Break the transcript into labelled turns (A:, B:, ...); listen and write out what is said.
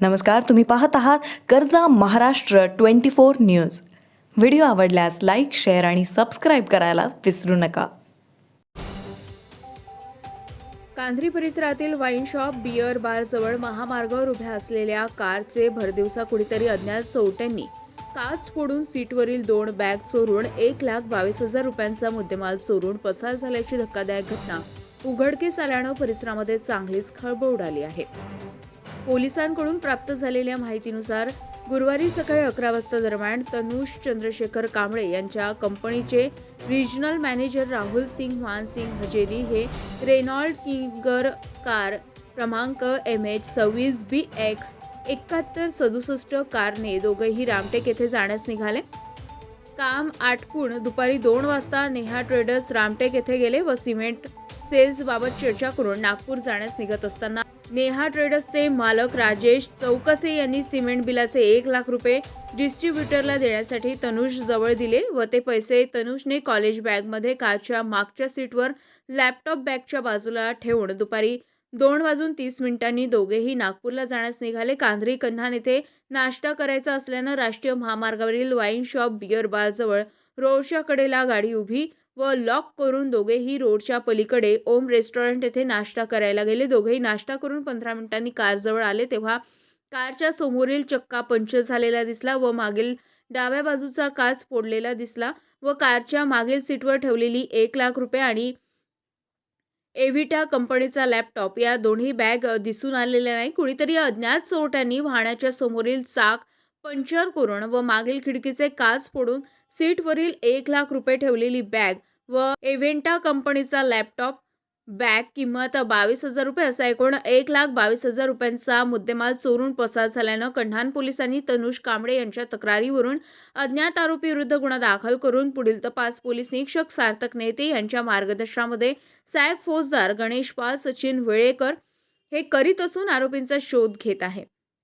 A: नमस्कार तुम्ही पाहत आहात कर्जा Maharashtra twenty four news. Video आवडल्यास लाईक शेअर आणि सबस्क्राईब करायला विसरू नका.
B: कांद्री परिसरातील वाईन शॉप बियर बार जवळ महामार्गावर उभ्या असलेल्या कारचे भरदिवसा कुणीतरी अज्ञात चोरट्यांनी काच फोडून सीटवरील दोन बॅग चोरून एक लाख बावीस हजार रुपयांचा मुद्देमाल चोरून पसार झाल्याची धक्कादायक घटना उघडकीस आल्यानं परिसरामध्ये चांगलीच खळबळ उडाली आहे. पोलिसांकडून प्राप्त झालेल्या माहितीनुसार गुरुवारी सकाळी अकरा वाजता दरम्यान तनुष चंद्रशेखर कांबळे यांच्या कंपनीचे रिजनल मॅनेजर राहुल सिंग मानसिंग हजेरी हे रेनॉल्ड किंगर कार क्रमांक एम एच सव्वीस बी एक्स एकाहत्तर सदुसष्ट कारने दोघंही रामटेक येथे जाण्यास निघाले. काम आटपून दुपारी दोन वाजता नेहा ट्रेडर्स रामटेक येथे गेले व सिमेंट सेल्सबाबत चर्चा करून नागपूर जाण्यास निघत असताना नेहा ट्रेडर्सचे मालक राजेश चौकसे यांनी सिमेंट बिलाचे एक लाख रुपये डिस्ट्रीब्युटरला देण्यासाठी तनुष जवळ दिले व ते पैसे तनुषने कॉलेज बॅगमध्ये कारच्या मागच्या सीटवर लॅपटॉप बॅगच्या बाजूला ठेवून दुपारी दोन वाजून तीस मिनिटांनी दोघेही नागपूरला जाण्यास निघाले. कांद्री कन्हान येथे नाश्ता करायचा असल्यानं राष्ट्रीय महामार्गावरील वाईन शॉप बियर बार जवळ रोडच्या कडेला गाडी उभी व लॉक करून दोघेही रोडच्या पलीकडे ओम रेस्टॉरंट येथे नाश्ता करायला गेले. दोघेही नाश्ता करून पंधरा मिनिटांनी कारजवळ आले. तेव्हा कारच्या समोरील चक्का पंक्चर झालेला दिसला व मागील डाव्या बाजूचा काच फोडलेला दिसला व कारच्या मागील सीटवर ठेवलेली एक लाख रुपये आणि एव्हिटा कंपनीचा लॅपटॉप या दोन्ही बॅग दिसून आलेल्या नाही कुणीतरी अज्ञात चोरट्यांनी वाहनाच्या समोरील चाक पंक्चर करून व मागील खिडकीचे काच फोडून सीटवरील एक लाख रुपये ठेवलेली बॅग व एव्हेंटा कंपनीचा लॅपटॉप बॅग किंमत बावीस हजार रुपये असा एकूण एक लाख बावीस हजार रुपयांचा मुद्देमाल चोरून पसार झाल्यानं कन्हान पोलिसांनी तनुष कांबळे यांच्या तक्रारीवरून अज्ञात आरोपी विरुद्ध गुन्हा दाखल करून पुढील तपास पोलीस निरीक्षक सार्थक नेते यांच्या मार्गदर्शनामध्ये सहाय्यक फौजदार गणेश पाल सचिन वेळेकर हे करीत असून आरोपींचा शोध घेत आहे.